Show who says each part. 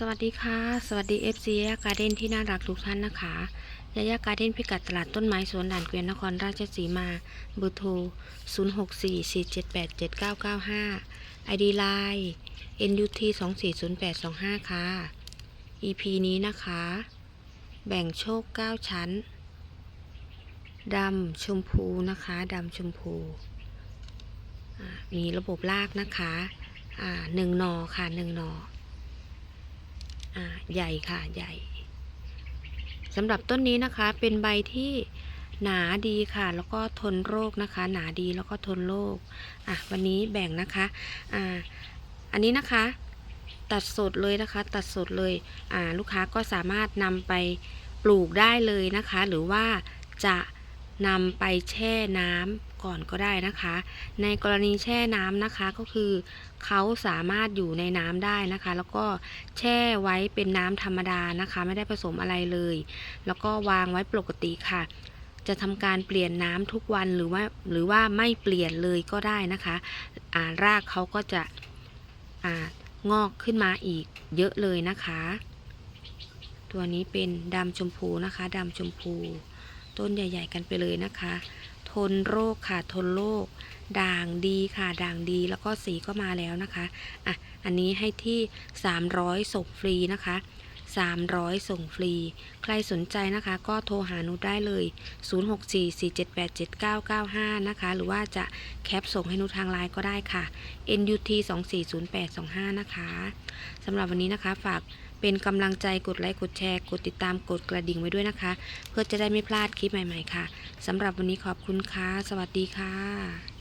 Speaker 1: สวัสดีค่ะ สวัสดี FC ยาการ์เด้นที่น่ารักทุกท่านนะคะยายาการ์เด้นพิกัดตลาดต้นไม้สวนด่านเกวียนนครราชสีมา เบอร์โทร 0644787995 ID Line NUT 240825 ค่ะ EP นี้นะคะ แบ่งโชค 9 ชั้น ดำชมพูนะคะ ดำชมพู มีระบบลากนะคะหนึ่งนอค่ะหนึ่งหนอ อ่าใหญ่ค่ะใหญ่สำหรับต้นนี้นะคะเป็นใบที่หนาดีค่ะ แล้วก็ทนโรคนะคะ หนาดีแล้วก็ทนโรคอะวันนี้แบ่งนะคะอ่าอันนี้นะคะ ตัดสดเลยนะคะ ตัดสดเลยอ่าลูกค้าก็สามารถนำไปปลูกได้เลยนะคะ หรือว่าจะนำไปแช่น้ำ ก่อนก็ได้นะคะ ในกรณีแช่น้ำนะคะก็คือเขาสามารถอยู่ในน้ำได้นะคะ แล้วก็แช่ไว้เป็นน้ำธรรมดานะคะ ไม่ได้ผสมอะไรเลย แล้วก็วางไว้ปกติค่ะ จะทำการเปลี่ยนน้ำทุกวันหรือว่าหรือว่าไม่เปลี่ยนเลยก็ได้นะคะอ่ารากเขาก็จะอ่างอกขึ้นมาอีกเยอะเลยนะคะ ตัวนี้เป็นดำชมพูนะคะดำชมพู ต้นใหญ่ ๆ กันไปเลยนะคะ ทนโรคค่ะทนโรคด่างดีค่ะด่างดีแล้วก็สีก็มาแล้วนะคะอะอันนี้ให้ที่ 300ส่งฟรีนะคะ 300 ส่งฟรี ใครสนใจนะคะก็โทรหานุได้เลย 0644787995 นะคะ หรือว่าจะแคปส่งให้นุทางไลน์ก็ได้ค่ะ NUT 240825 นะคะสำหรับวันนี้นะคะฝากเป็นกำลังใจกดไลค์กดแชร์กดติดตามกดกระดิ่งไว้ด้วยนะคะ เพื่อจะได้ไม่พลาดคลิปใหม่ๆค่ะสำหรับวันนี้ขอบคุณค่ะ สวัสดีค่ะ